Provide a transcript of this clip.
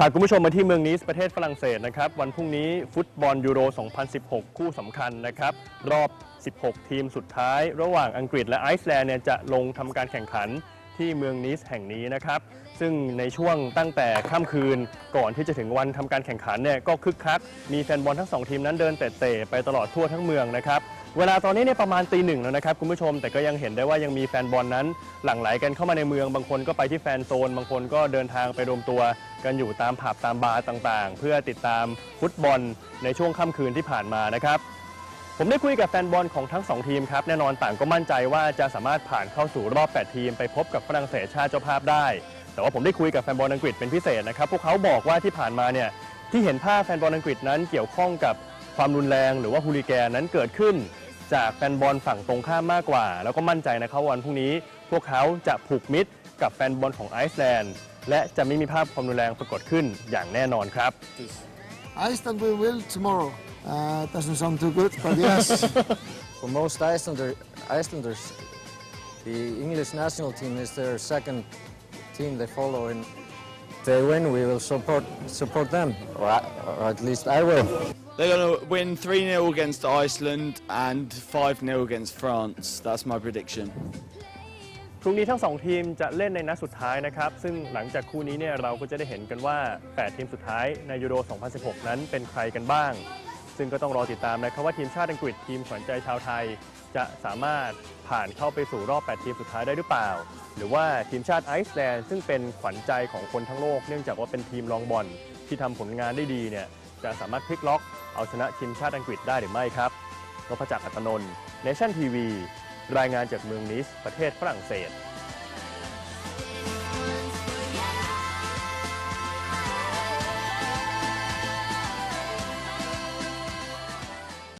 พาคุณผู้ชมมาที่เมืองนีสประเทศฝรั่งเศสนะครับวันพรุ่งนี้ฟุตบอลยูโร 2016 คู่สำคัญนะครับรอบ 16 ทีมสุดท้าย ระหว่างอังกฤษและไอซ์แลนด์เนี่ยจะลงทำการแข่งขัน ที่เมืองนีสแห่งนี้นะครับ ซึ่งในช่วงตั้งแต่ค่ำคืนก่อนที่จะถึงวันทำการแข่งขันเนี่ยก็คึกคัก มีแฟนบอลทั้งสองทีมนั้นเดินเตะๆไปตลอดทั่วทั้งเมืองนะครับเวลาตอนนี้เนี่ยประมาณตีหนึ่งแล้วนะครับคุณผู้ชมแต่ก็ยังเห็นได้ว่ายังมีแฟนบอลนั้น หลั่งไหลกันเข้ามาในเมือง บางคนก็ไปที่แฟนโซน บางคนก็เดินทางไปรวมตัวกันอยู่ตามผับตามบาร์ต่างๆ เพื่อติดตามฟุตบอลในช่วงค่ำคืนที่ผ่านมานะครับ ผมได้คุยกับแฟนบอลของทั้ง2ทีมครับแน่นอนต่างก็มั่นใจว่าจะสามารถผ่านเข้าสู่รอบ 8 ทีม ไปพบกับฝรั่งเศสชาติเจ้าภาพได้ แต่ว่าผมได้คุยกับแฟนบอลอังกฤษเป็นพิเศษนะครับพวกเขาบอกว่าที่ผ่านมาเนี่ยที่เห็นภาพแฟนบอลอังกฤษนั้นเกี่ยวข้องกับความรุนแรงหรือว่าฮูลิแกนนั้นเกิดขึ้น จากแฟนบอลฝั่งตรงข้ามมากกว่า แล้วก็มั่นใจนะครับวันพรุ่งนี้ พวกเขาจะผูกมิตรกับแฟนบอลของไอซ์แลนด์และจะไม่มีภาพความรุนแรงปรากฏขึ้นอย่างแน่นอนครับ Iceland we will tomorrow. Uh, doesn't sound too good, but yes. For most Icelander, Icelanders, the English national team is their second team they follow, and if they win, we will support support them, or, I, or at least I will. They're going to win 3 0 against Iceland and 5 0 against France. That's my prediction. พรุ่งนี้ทั้ง 2 ทีมจะเล่นในนัดสุดท้ายนะครับ ซึ่งหลังจากคู่นี้เนี่ยเราก็จะได้เห็นกันว่า 8 ทีมสุดท้ายในยูโร 2016 นั้นเป็นใครกันบ้าง ซึ่งก็ต้องรอติดตามนะครับว่าทีมชาติอังกฤษทีมขวัญใจชาวไทย จะสามารถผ่านเข้าไปสู่รอบ 8 ทีมสุดท้ายได้หรือเปล่า หรือว่าทีมชาติไอซ์แลนด์ซึ่งเป็นขวัญใจของคนทั้งโลก เนื่องจากว่าเป็นทีมรองบอลที่ทำผลงานได้ดีเนี่ยจะสามารถพลิกล็อก เอาชนะทีมชาติอังกฤษได้หรือไม่ครับนพจักรอัตนนท์เนชั่นทีวีรายงานจากเมืองนิสประเทศฝรั่งเศส